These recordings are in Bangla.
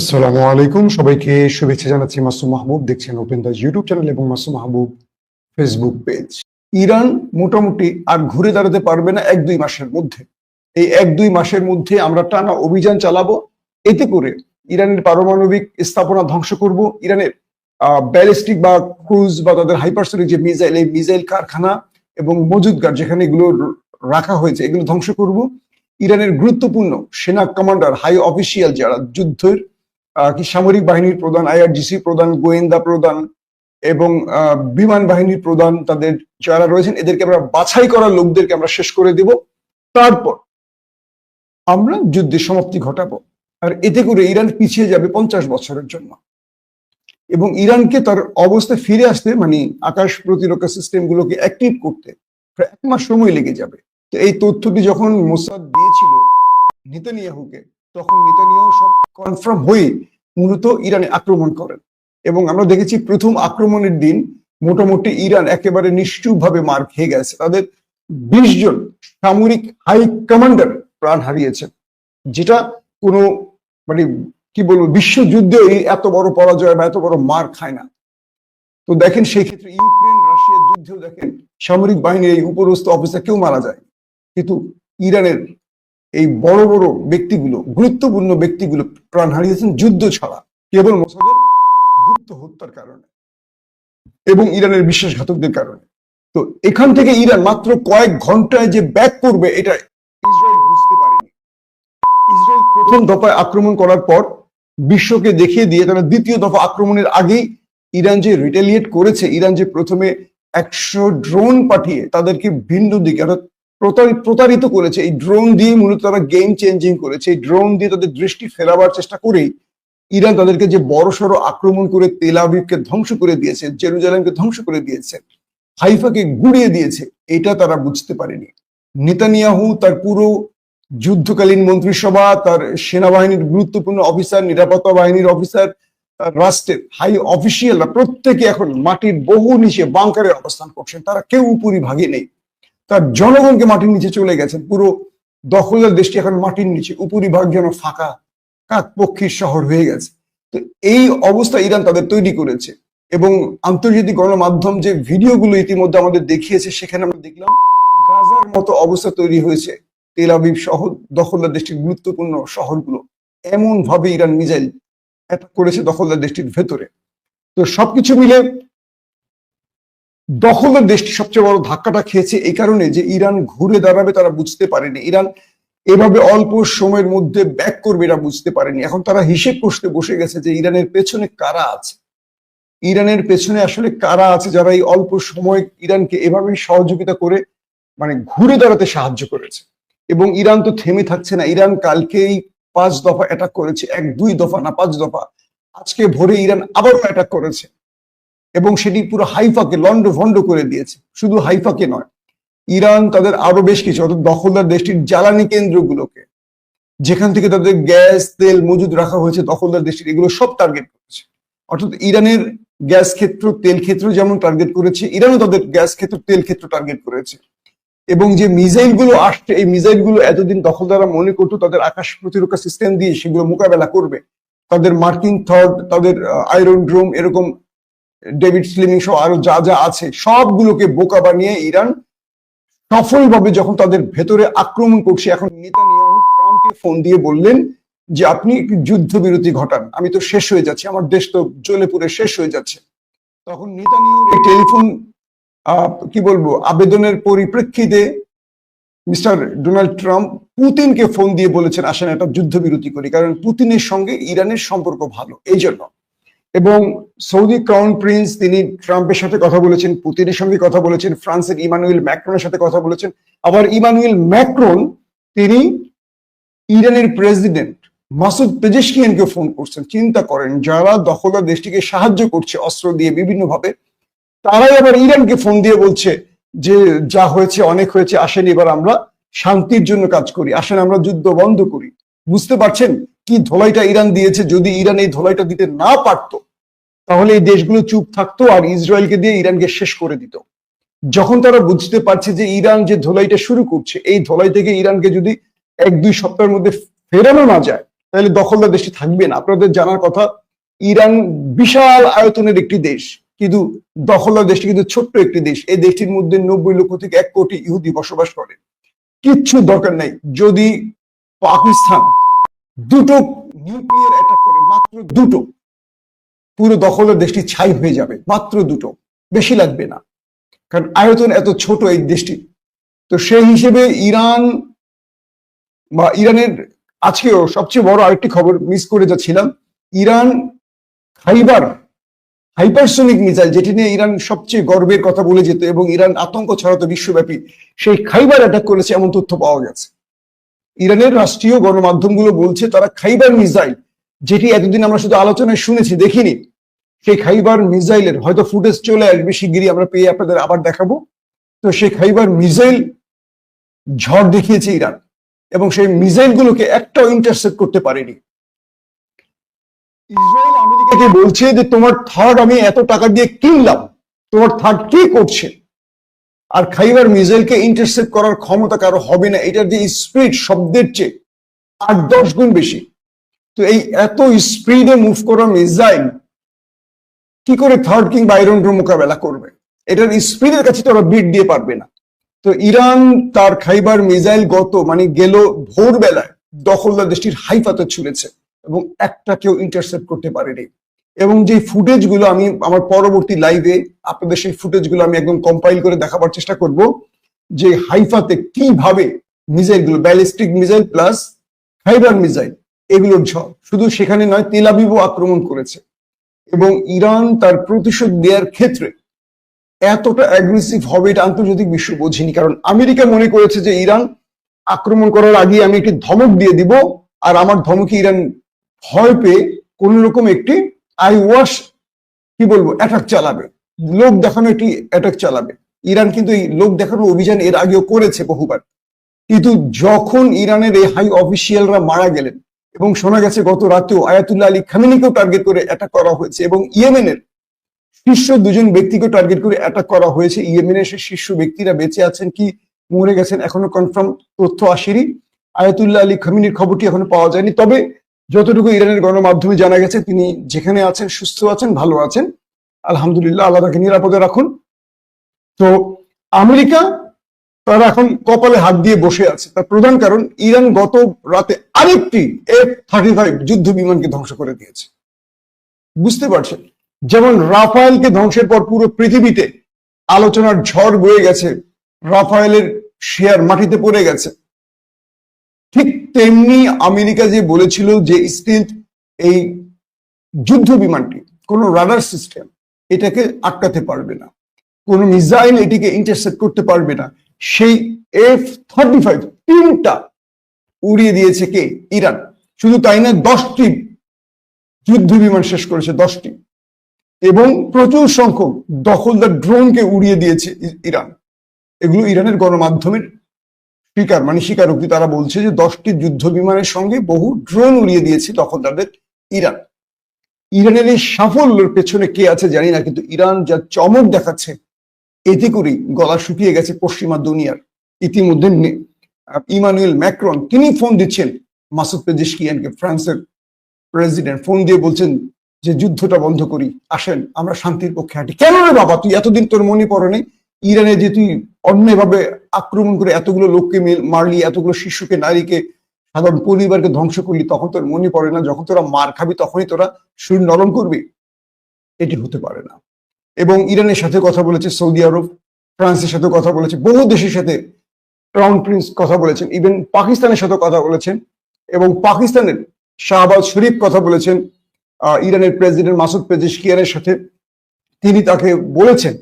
আসসালামু আলাইকুম। সবাইকে শুভেচ্ছা জানাচ্ছি মাসুম মাহবুব। দেখছেন ওপেন দাস ইউটিউব চ্যানেল এবং Masum Mahbub Facebook page Iran মোটামুটি আর ঘুরে দাঁড়াতে পারবে না এক দুই মাসের মধ্যে। এই এক দুই মাসের মধ্যে আমরা টানা অভিযান চালাবো। এতে করে ইরানের পারমাণবিক স্থাপনা ধ্বংস করব। ইরানের ব্যালিস্টিক বা ক্রুজ বা তাদের হাইপারসোনিক যে মিসাইল, এই মিসাইল কারখানা এবং মজুদগার যেখানে এগুলো রাখা হয়েছে, এগুলো ধ্বংস করব। ইরানের গুরুত্বপূর্ণ সেনা কমান্ডার, হাই অফিসিয়াল যারা যুদ্ধের কি সামরিক বাহিনীর প্রধান আইআরজিসি প্রধান, গোয়েন্দা প্রধান এবং বিমান বাহিনীর প্রধান তাদের যারা রয়েছেন, এদেরকে আমরা বাছাই করা লোকদেরকে আমরা শেষ করে দেব। তারপর আমরা যুদ্ধের সমাপ্তি ঘটাবো। আর এতে করে ইরান পিছিয়ে যাবে পঞ্চাশ বছরের জন্য। এবং ইরানকে তার অবস্থায় ফিরে আসতে মানে আকাশ প্রতিরক্ষা সিস্টেম গুলোকে অ্যাক্টিভ করতে প্রায় এক মাস সময় লেগে যাবে। তো এই তথ্যটি যখন মোসাদ দিয়েছিল নেতানিয়াহুকে তখন নেতানিয়াহু সব কনফার্ম হয়ে মূলত ইরানে আক্রমণ করেন। এবং আমরা দেখেছি প্রথম আক্রমণের দিন মোটামুটি ইরান একেবারে নিষ্ঠুরভাবে মার খেয়ে গেছে। তাদের বিশ জন সামরিক হাই কমান্ডার প্রাণ হারিয়েছেন, যেটা কোনো মানে কি বলব বিশ্বযুদ্ধে এত বড় পরাজয় বা এত বড় মার খায় না। তো দেখেন সেই ক্ষেত্রে ইউক্রেন, রাশিয়ার যুদ্ধেও দেখেন সামরিক বাহিনীর এই উপরস্থ অফিসার কেউ মারা যায় কিন্তু ইরানের এই বড় বড় ব্যক্তিগুলো, গুরুত্বপূর্ণ ব্যক্তিগুলো প্রাণ হারিয়েছেন যুদ্ধ ছাড়া, কেবল মোসাদের গুপ্ত হত্যার কারণে এবং ইরানের বিশ্বাসঘাতকদের কারণে। তো এখান থেকে ইরান মাত্র কয়েক ঘন্টায় যে ব্যাক করবে, এটা ইসরায়েল বুঝতে পারেনি। ইসরায়েল প্রথম দফায় আক্রমণ করার পর বিশ্বকে দেখিয়ে দিয়ে তারা দ্বিতীয় দফা আক্রমণের আগেই ইরান যে রিটেলিয়েট করেছে, ইরান যে প্রথমে একশো ড্রোন পাঠিয়ে তাদেরকে ভিন্ন দিকে, অর্থাৎ প্রতারিত করেছে। এই ড্রোন দিয়ে মূলত তারা গেম চেঞ্জিং করেছে। এই ড্রোন দিয়ে তাদের দৃষ্টি ফেরাবার চেষ্টা করেই ইরান তাদেরকে যে বড়সড় আক্রমণ করে তেল আবিবকে ধ্বংস করে দিয়েছে, জেরুজালেমকে ধ্বংস করে দিয়েছে, হাইফাকে গুড়িয়ে দিয়েছে, এটা তারা বুঝতে পারেনি। নেতানিয়াহু তার পুরো যুদ্ধকালীন মন্ত্রিসভা, তার সেনাবাহিনীর গুরুত্বপূর্ণ অফিসার, নিরাপত্তা বাহিনীর অফিসার রাষ্ট্রের হাই অফিসিয়ালরা প্রত্যেকে এখন মাটির বহু নিচে বাংকারে অবস্থান করছেন। তারা কেউ উপরি ভাগে নেই। তার জনগণকে মাটির নিচে চলে গেছেন। পুরো দখলদার দেশটি এখন মাটির নিচে, উপরিভাগ যেন ফাঁকা কাক পক্ষীর শহর হয়ে গেছে। তো এই অবস্থা ইরান তাদের তৈরি করেছে এবং আন্তর্জাতিক গণমাধ্যম যে ভিডিওগুলো ইতিমধ্যে আমাদের দেখিয়েছে, সেখানে আমরা দেখলাম গাজার মতো অবস্থা তৈরি হয়েছে। তেল আবিব শহর দখলদার দেশটির গুরুত্বপূর্ণ শহরগুলো। এমন ভাবে ইরান মিসাইল অ্যাটাক করেছে দখলদার দেশটির ভেতরে। তো সবকিছু মিলে দখলদার দেশটি সবচেয়ে বড় ধাক্কাটা খেয়েছে এই কারণে যে ইরান ঘুরে দাঁড়াবে তারা বুঝতে পারেনি। ইরান এভাবে অল্প সময়ের মধ্যে ব্যাক করবে এরা বুঝতে পারেনি। এখন তারা হিসেব করতে বসে গেছে যে ইরানের পেছনে কারা আছে। ইরানের পেছনে আসলে কারা আছে যারা এই অল্প সময় ইরানকে এভাবে সহযোগিতা করে মানে ঘুরে দাঁড়াতে সাহায্য করেছে। এবং ইরান তো থেমে থাকছে না। ইরান কালকেই পাঁচ দফা অ্যাটাক করেছে। এক, দুই দফা না, পাঁচ দফা। আজকে ভোরে ইরান আবারও অ্যাটাক করেছে। এবং সেটি পুরো হাইফাকে, লন্ড ভন্ড করে দিয়েছে। শুধু হাইফাকে নয়, ইরান তাদের আরও বেশ কিছু, অর্থাৎ দখলদার দেশটির জ্বালানি কেন্দ্রগুলোকে, যেখান থেকে তাদের গ্যাস, তেল মজুদ রাখা হয়েছে, দখলদার দেশটির, এগুলো সব টার্গেট করেছে। অর্থাৎ ইরানের গ্যাস ক্ষেত্র, তেল ক্ষেত্র যেমন টার্গেট করেছে, ইরানও তাদের গ্যাস ক্ষেত্র, তেল ক্ষেত্র টার্গেট করেছে। এবং যে মিসাইলগুলো আসছে, এই মিসাইলগুলো এতদিন দখলদাররা মনে করতো, তাদের আকাশ প্রতিরক্ষা সিস্টেম দিয়ে সেগুলো মোকাবেলা করবে। তাদের মার্কিন থর্ড তাদের আয়রন ড্রোম এরকম ডেভিড স্লিমিং সহ আরও যা যা আছে, সবগুলোকে বোকা বানিয়ে ইরান সফলভাবে যখন তাদের ভেতরে আক্রমণ করছে, এখন নেতানিয়াহু ট্রাম্পকে ফোন দিয়ে বললেন যে, আপনি যুদ্ধবিরতি ঘটান। আমি তো শেষ হয়ে যাচ্ছি। আমার দেশ তো জ্বলে পুড়ে শেষ হয়ে যাচ্ছে। তখন নেতানিয়াহুর এই টেলিফোন কি বলব, আবেদনের পরিপ্রেক্ষিতে মিস্টার ডোনাল্ড ট্রাম্প পুতিনকে ফোন দিয়ে বলেছেন, আসেন একটা যুদ্ধবিরতি করি। কারণ পুতিনের সঙ্গে ইরানের সম্পর্ক ভালো, এই জন্য। এবং সৌদি ক্রাউন প্রিন্স, তিনি ট্রাম্পের সাথে কথা বলেছেন, পুতিনের সঙ্গে কথা বলেছেন, ফ্রান্সের ইমানুয়েল ম্যাক্রনের সাথে কথা বলেছেন। আবার ইমানুয়েল ম্যাক্রন, তিনি ইরানের প্রেসিডেন্ট মাসুদ পেজেশকিয়ানকে ফোন করছেন। চিন্তা করেন, যারা দখলদার দেশটিকে সাহায্য করছে অস্ত্র দিয়ে বিভিন্ন ভাবে তারাই আবার ইরানকে ফোন দিয়ে বলছে যে, যা হয়েছে, অনেক হয়েছে, আসেন, এবার আমরা শান্তির জন্য কাজ করি, আসেন, আমরা যুদ্ধ বন্ধ করি। বুঝতে পারছেন? কি ধোলাইটা ইরান দিয়েছে যদি ইরান এই ধোলাইটা দিতে না পারতো, তাহলে এই দেশগুলো চুপ থাকতো আর ইসরায়েলকে দিয়ে ইরানকে শেষ করে দিত। যখন তারা বুঝতে পারছে যে ইরান যে ধোলাইটা শুরু করছে, এই ধোলাই থেকে ইরানকে যদি এক দুই সপ্তাহের মধ্যে ফেরানো না যায়, তাহলে দখলদার দেশটি থাকবে না। আপনাদের জানার কথা, ইরান বিশাল আয়তনের একটি দেশ, কিন্তু দখলদার দেশটি কিন্তু ছোট্ট একটি দেশ। এই দেশটির মধ্যে নব্বই লক্ষ থেকে এক কোটি ইহুদি বসবাস করে। কিচ্ছু দরকার নাই। যদি পাকিস্তান দুটো নিউক্লিয়ার অ্যাটাক করে, মাত্র দুটো। পুরো দখলের দেশটি ছাই হয়ে যাবে, মাত্র দুটো। বেশি লাগবে না। কারণ আয়তন এত ছোট এই দেশটি। তো সেই হিসেবে ইরান বা ইরানের আজকেও সবচেয়ে বড় আরেকটি খবর মিস করে যাচ্ছিলাম। ইরান খাইবার হাইপারসোনিক মিসাইল যেটি নিয়ে ইরান সবচেয়ে গর্বের কথা বলে যেত এবং ইরান আতঙ্ক ছড়াতো বিশ্বব্যাপী, সেই খাইবার অ্যাটাক করেছে, এমন তথ্য পাওয়া গেছে। ইরানের রাষ্ট্রীয় গণমাধ্যমগুলো বলছে তারা খাইবার মিসাইল, যেটি এতদিন আমরা শুধু আলোচনায় শুনেছি, দেখিনি। সেই খাইবার মিসাইলের হয়তো ফুটেজ চলে আসবে শিগগিরই, আমরা পেয়ে আপনাদের আবার দেখাবো। তো সেই খাইবার মিসাইল ঝড় দেখিয়েছে ইরান, এবং সেই মিসাইলগুলোকে একটাও ইন্টারসেপ্ট করতে পারেনি। ইসরায়েল আমেরিকাকে বলছে যে, তোমার থার্ড আমি এত টাকা দিয়ে কিনলাম, তোমার থার্ড কি করছে? আর খাইবার মিসাইলকে ইন্টারসেপ্ট করার ক্ষমতা কারও হবে না, এটার যে স্পিড শব্দের চেয়ে আট দশ গুণ বেশি। তো এই এত স্পিডে মুভ করা মিসাইল কি করে থার্ড কিং বাইরন মোকাবেলা করবে? এটার স্পিডের কাছে তো ওরা বিট দিয়ে পারবে না। তো ইরান তার খাইবার মিসাইল গত মানে গেল ভোরবেলায় দখলদার দেশটির হাইফাতে ছুড়েছে এবং একটা কেউ ইন্টারসেপ্ট করতে পারেনি। এবং যে ফুটেজগুলো আমি আমার পরবর্তী লাইভে আপনাদের সেই ফুটেজগুলো আমি একদম কম্পাইল করে দেখাবার চেষ্টা করব যে হাইফাতে কীভাবে মিসাইলগুলো ballistic missile plus Khaibar missile এগুলোর ঝড়। শুধু সেখানে নয় তেলাবিবও আক্রমণ করেছে। এবং ইরান তার প্রতিশোধ দেওয়ার ক্ষেত্রে এতটা অ্যাগ্রেসিভ হবে এটা আন্তর্জাতিক বিশ্ব বোঝেনি। কারণ আমেরিকা মনে করেছে যে ইরান আক্রমণ করার আগে আমি একটি ধমক দিয়ে দিব, আর আমার ধমকে ইরান ভয় পেয়ে কোন রকম একটি আই ওয়াশ কি বলব অ্যাটাক চালাবে। লোক দেখানো একটি অ্যাটাক চালাবে। ইরান কিন্তু এই লোক দেখানোর অভিযান এর আগেও করেছে বহুবার। কিন্তু যখন ইরানের এই হাই অফিসিয়ালরা মারা গেলেন এবং শোনা গেছে গত রাতেও আয়াতুল্লাহ আলী খামিনিকেও টার্গেট করে অ্যাটাক করা হয়েছে এবং ইয়েমেনের শীর্ষ দুজন ব্যক্তিকে টার্গেট করে অ্যাটাক করা হয়েছে। ইয়েমেনের সেই শীর্ষ ব্যক্তিরা বেঁচে আছেন কি, মরে গেছেন, এখনও কনফার্ম তথ্য আসেনি। আয়াতুল্লাহ আলী খামিনির খবরটি এখনও পাওয়া যায়নি। তবে যতটুকু ইরানের গণমাধ্যমে জানা গেছে, তিনি যেখানে আছেন, সুস্থ আছেন, ভালো আছেন। আলহামদুলিল্লাহ, আল্লাহ তাকে নিরাপদে রাখুন। তো আমেরিকা, তারা এখন কপালে হাত দিয়ে বসে আছে। তার প্রধান কারণ, ইরান গত রাতে আরেকটি এফ থার্টি ফাইভ যুদ্ধ বিমানকে ধ্বংস করে দিয়েছে। বুঝতে পারছেন? যেমন রাফায়েলকে ধ্বংসের পর পুরো পৃথিবীতে আলোচনার ঝড় বয়ে গেছে, রাফায়েলের শেয়ার মাটিতে পড়ে গেছে। ঠিক তেমনি আমেরিকা যে বলেছিল যে স্টিল এই যুদ্ধ বিমানটি, কোন রাডার সিস্টেম এটাকে আটকাতে পারবে না। কোন মিসাইল এটিকে ইন্টারসেপ্ট করতে পারবে না। সেই এফ থার্টি ফাইভ তিনটা উড়িয়ে দিয়েছে কে? ইরান। শুধু তাই না, দশটি যুদ্ধ বিমান শেষ করেছে, দশটি। এবং প্রচুর সংখ্যক দখলদার ড্রোনকে উড়িয়ে দিয়েছে ইরান। এগুলো ইরানের গণমাধ্যমের স্বীকার মানে স্বীকারোক্তি তারা বলছে যে দশটি যুদ্ধ বিমানের সঙ্গে বহু ড্রোন উড়িয়ে দিয়েছে তখন তাদের ইরান। ইরানের এই সাফল্যের পেছনে কে আছে জানি না, কিন্তু ইরান যা চমক দেখাচ্ছে, এতে করেই গলা শুকিয়ে গেছে পশ্চিমা দুনিয়ার। ইতিমধ্যে ইমানুয়েল ম্যাক্রন, তিনি ফোন দিচ্ছেন মাসুদ পেজিশকিয়ানকে, ফ্রান্সের প্রেসিডেন্ট ফোন দিয়ে বলছেন যে যুদ্ধটা বন্ধ করি, আসেন, আমরা শান্তির পক্ষে হাঁটি। কেন রে বাবা, তুই এতদিন তোর মনে পড়ে নেই? ইরানে যে তুই অন্যায়ভাবে আক্রমণ করে এতগুলো লোককে মারলি, এতগুলো শিশুকে, নারীকে, সাধারণ পরিবারকে ধ্বংস করলি, তখন তোর মনে পড়ে না, যখন তোরা মার খাবি, তখনই তোরা শরীর নরম করবি। এটি হতে পারে না। এবং ইরানের সাথে কথা বলেছে সৌদি আরব, ফ্রান্সের সাথে কথা বলেছে, বহু দেশের সাথে ক্রাউন প্রিন্স কথা বলেছেন, ইভেন পাকিস্তানের সাথে কথা বলেছেন এবং পাকিস্তানের শাহবাজ শরীফ কথা বলেছেন ইরানের প্রেসিডেন্ট মাসুদ পেজিশকিয়ানের সাথে। তিনি তাকে বলেছেন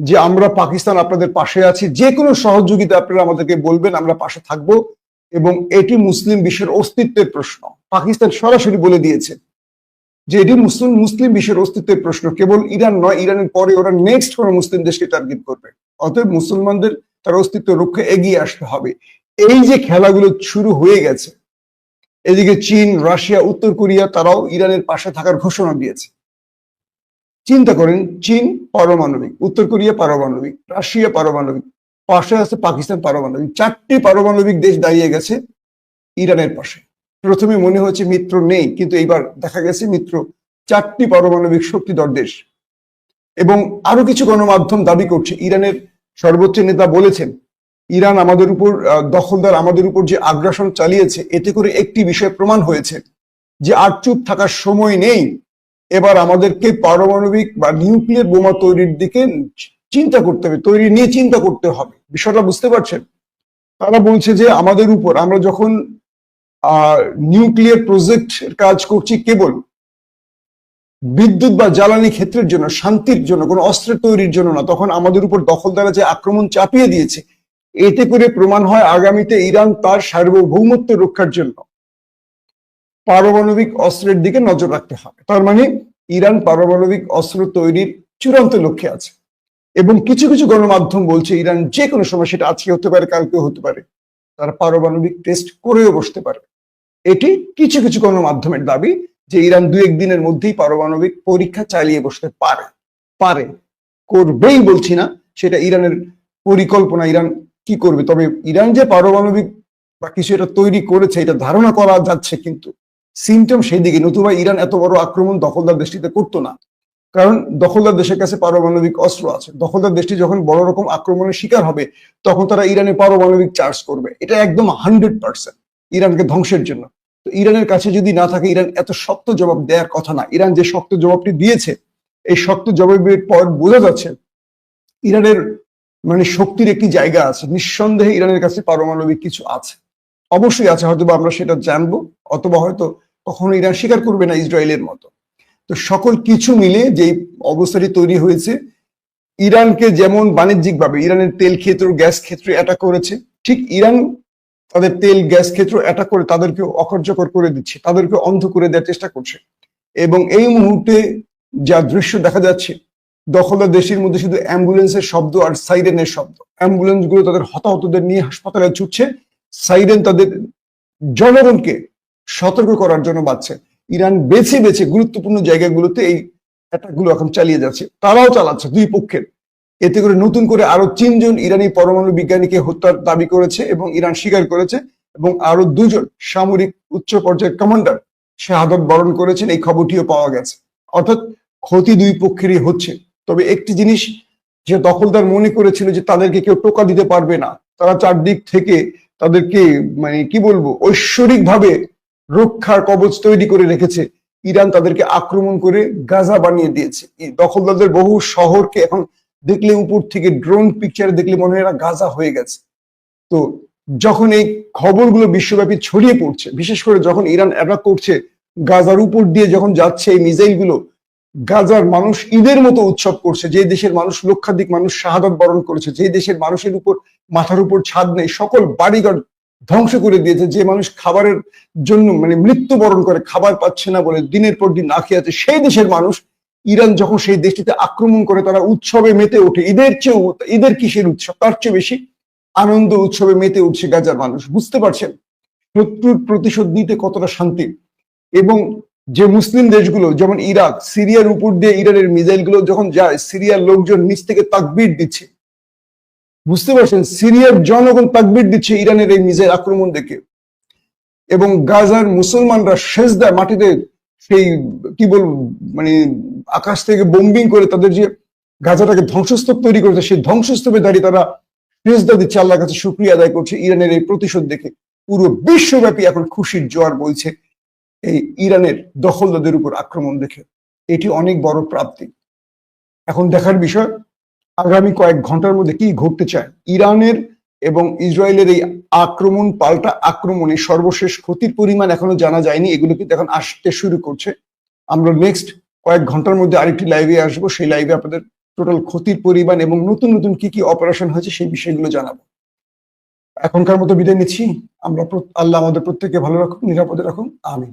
যে আমরা পাকিস্তান আপনাদের পাশে আছি, যে কোনো সহযোগিতা আপনারা আমাদেরকে বলবেন, আমরা পাশে থাকব। এবং এটি মুসলিম বিশ্বের অস্তিত্বের প্রশ্ন। পাকিস্তান সরাসরি বলে দিয়েছে যে এটি মুসলিম মুসলিম বিশ্বের অস্তিত্বের প্রশ্ন। কেবল ইরান নয়, ইরানের পরে ওরা নেক্সট কোনো মুসলিম দেশকে টার্গেট করবে। অতএব মুসলমানদের তার অস্তিত্ব রক্ষে এগিয়ে আসতে হবে। এই যে খেলাগুলো শুরু হয়ে গেছে, এদিকে চীন, রাশিয়া, উত্তর কোরিয়া, তারাও ইরানের পাশে থাকার ঘোষণা দিয়েছে। চিন্তা করেন, চীন পারমাণবিক, উত্তর কোরিয়া পারমাণবিক, রাশিয়া পারমাণবিক, পাশে আছে পাকিস্তান পারমাণবিক, চারটি পারমাণবিক দেশ দাঁড়িয়ে গেছে ইরানের পাশে। প্রথমে মনে হয়েছে মিত্র নেই, কিন্তু এইবার দেখা গেছে মিত্র চারটি পারমাণবিক শক্তিধর দেশ। এবং আরও কিছু গণমাধ্যম দাবি করছে, ইরানের সর্বোচ্চ নেতা বলেছেন, ইরান আমাদের উপর দখলদার আমাদের উপর যে আগ্রাসন চালিয়েছে, এতে করে একটি বিষয় প্রমাণ হয়েছে যে আর চুপ থাকার সময় নেই। এবার আমাদেরকে পারমাণবিক বা নিউক্লিয়ার বোমা তৈরির দিকে চিন্তা করতে হবে, তৈরি নিয়ে চিন্তা করতে হবে। বিষয়টা বুঝতে পারছেন? তারা বলছে যে আমাদের উপর, আমরা যখন নিউক্লিয়ার প্রজেক্ট কাজ করছি কেবল বিদ্যুৎ বা জ্বালানি ক্ষেত্রের জন্য, শান্তির জন্য, কোনো অস্ত্রের তৈরির জন্য না, তখন আমাদের উপর দখলদারা যে আক্রমণ চাপিয়ে দিয়েছে, এতে করে প্রমাণ হয় আগামীতে ইরান তার সার্বভৌমত্ব রক্ষার জন্য। পারমাণবিক অস্ত্রের দিকে নজর রাখতে হবে। তার মানে ইরান পারমাণবিক অস্ত্র তৈরির চূড়ান্ত লক্ষ্যে আছে এবং কিছু কিছু গণমাধ্যম বলছে ইরান যে কোনো সময় সেটা আজকে হতে পারে কালকে হতে পারে। তারা পারমাণবিক টেস্ট করেও বসতে পারে। এটি কিছু কিছু গণমাধ্যমের দাবি যে ইরান দু একদিনের মধ্যেই পারমাণবিক পরীক্ষা চালিয়ে বসতে পারে পারে। করবেই বলছি না, সেটা ইরানের পরিকল্পনা, ইরান কি করবে? তবে ইরান যে পারমাণবিক বা কিছু এটা তৈরি করেছে, এটা ধারণা করা যাচ্ছে কিন্তু সিমটম সেই দিকে। নতুবা ইরান এত বড় আক্রমণ দখলদার দেশটিতে করতো না। কারণ দখলদার দেশের কাছে পারমাণবিক অস্ত্র আছে। দখলদার দেশটি যখন বড় রকম আক্রমণের শিকার হবে, তখন তারা ইরানে পারমাণবিক চার্জ করবে। এটা একদম হান্ড্রেড পার্সেন্ট ইরানকে ধ্বংসের জন্য। তো ইরানের কাছে যদি না থাকে, ইরান এত শক্ত জবাব দেওয়ার কথা না। ইরান যে শক্ত জবাবটি দিয়েছে, এই শক্ত জবাবের পর বোঝা যাচ্ছে, ইরানের মানে শক্তির একটি জায়গা আছে। নিঃসন্দেহে ইরানের কাছে পারমাণবিক কিছু আছে। অবশ্যই আছে হয়তো আমরা সেটা জানব, অথবা হয়তো কখনো ইরান স্বীকার করবে না ইসরায়েলের মতো। তো সকল কিছু মিলে যে অবস্থাটি তৈরি হয়েছে, ইরানকে যেমন বাণিজ্যিকভাবে ইরানের তেল ক্ষেত্র, গ্যাস ক্ষেত্রে অ্যাটাক করেছে, ঠিক ইরান তাদের তেল, গ্যাস ক্ষেত্র অ্যাটাক করে তাদেরকে অকার্যকর করে দিচ্ছে, তাদেরকে অন্ধ করে দেওয়ার চেষ্টা করছে। এবং এই মুহূর্তে যা দৃশ্য দেখা যাচ্ছে, দখলদার দেশের মধ্যে শুধু অ্যাম্বুলেন্সের শব্দ আর সাইরেনের শব্দ। অ্যাম্বুলেন্সগুলো তাদের হতাহতদের নিয়ে হাসপাতালে ছুটছে, সাইরেন তাদের জনগণকে সতর্ক করার জন্য বাড়ছে। ইরান বেছে বেছে গুরুত্বপূর্ণ জায়গাগুলোতে এই অ্যাটাকগুলো এখন চালিয়ে যাচ্ছে। তারাও চালাচ্ছে দুই পক্ষের। এতে করে নতুন করে আরও তিনজন ইরানি পরমাণু বিজ্ঞানীকে হত্যার দাবি করেছে এবং ইরান স্বীকার করেছে এবং আরও দুজন সামরিক উচ্চ পর্যায়ের কমান্ডার শাহাদত বরণ করেছেন, এই খবরটিও পাওয়া গেছে। অর্থাৎ ক্ষতি দুই পক্ষেরই হচ্ছে। তবে একটি জিনিস যে দখলদার মনে করেছিল যে তাদেরকে কেউ টোকা দিতে পারবে না, তারা চারদিক থেকে তাদেরকে মানে কি বলব ঐশ্বরিক ভাবে রক্ষার কবচ তৈরি করে রেখেছে। ইরান তাদেরকে আক্রমণ করে গাজা বানিয়ে দিয়েছে। দখলদারদের বহু শহরকে এখন দেখলে উপর থেকে ড্রোন পিকচার দেখলে মনে হয় এরা গাজা হয়ে গেছে। তো যখন এই খবরগুলো বিশ্বব্যাপী ছড়িয়ে পড়ছে, বিশেষ করে যখন ইরান অ্যাটাক করছে, গাজার উপর দিয়ে যখন যাচ্ছে এই মিসাইলগুলো, গাজার মানুষ ঈদের মতো উৎসব করছে। যে দেশের মানুষ লক্ষাধিক মানুষ শাহাদত বরণ করেছে, যে দেশের মানুষের উপর, মাথার উপর ছাদ নেই, সকল বাড়িঘর ধ্বংস করে দিয়েছে, যে মানুষ খাবারের জন্য মানে মৃত্যুবরণ করে খাবার পাচ্ছে না বলে দিনের পর দিন না খেয়ে আছে, সেই দেশের মানুষ ইরান যখন সেই দেশটিতে আক্রমণ করে তারা উৎসবে মেতে ওঠে ঈদের চেয়েও ঈদের কিসের উৎসব? তার চেয়ে বেশি আনন্দ উৎসবে মেতে উঠছে গাজার মানুষ, বুঝতে পারছেন? শত্রুর প্রতিশোধ নিতে কতটা শান্তি? এবং যে মুসলিম দেশগুলো, যেমন ইরাক, সিরিয়ার উপর দিয়ে ইরানের মিসাইলগুলো যখন যায়, সিরিয়ার লোকজন নিচ থেকে তাকবির দিচ্ছে। বুঝতে পারছেন? সিরিয়ার জনগণ তাকবির দিচ্ছে ইরানের এই মিসাইল আক্রমণ দেখে। এবং গাজার মুসলমানরা সেজদা মাটিতে সেই, কি বলব মানে আকাশ থেকে বোম্বিং করে তাদের যে গাজাটাকে ধ্বংসস্তূপ তৈরি করেছে, সেই ধ্বংসস্তূপে দাঁড়িয়ে তারা সেজদা দিচ্ছে, আল্লাহর কাছে শুক্রিয়া আদায় করছে ইরানের এই প্রতিশোধ দেখে। পুরো বিশ্বব্যাপী এখন খুশির জোয়ার বলছে এই ইরানের দখলদারদের উপর আক্রমণ দেখে। এটি অনেক বড় প্রাপ্তি। এখন দেখার বিষয় আগামী কয়েক ঘণ্টার মধ্যে কি ঘটতে চায়? ইরানের এবং ইসরায়েলের এই আক্রমণ, পাল্টা আক্রমণে সর্বশেষ ক্ষতির পরিমাণ এখনও জানা যায়নি। এগুলো কিন্তু এখন আসতে শুরু করছে। আমরা নেক্সট কয়েক ঘণ্টার মধ্যে আরেকটি লাইভে আসব। সেই লাইভে আপনাদের টোটাল ক্ষতির পরিমাণ এবং নতুন নতুন কি কি অপারেশন হয়েছে সেই বিষয়গুলো জানাব। এখনকার মতো বিদায় নিচ্ছি। আমরা আল্লাহ আমাদের প্রত্যেককে ভালো রাখুন নিরাপদে রাখুন আমিন।